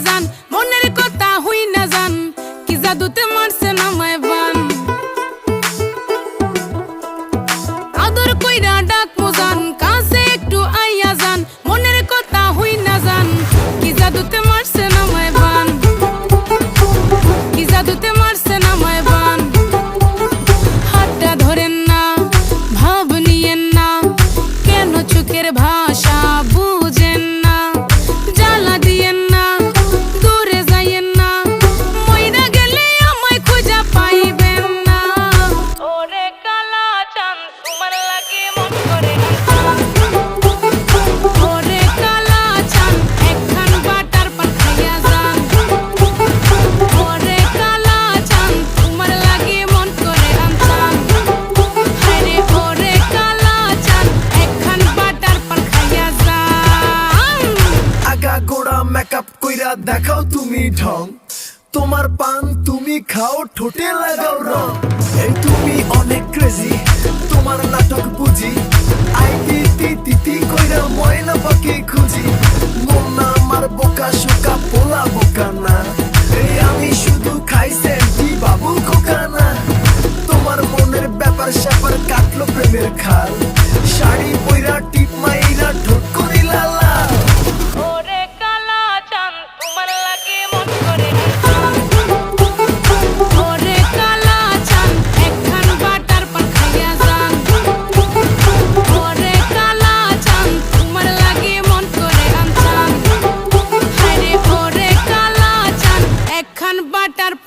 Ramazan দিয়া দেখাও তুমি ঢং। তোমার পান তুমি খাও, ঠোঁটে লাগাও রং। এই তুমি অনেক ক্রেজি তোমার নাটক বুঝি। আই তি তি তি কইরা ময়না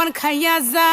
পান খাইয়া যা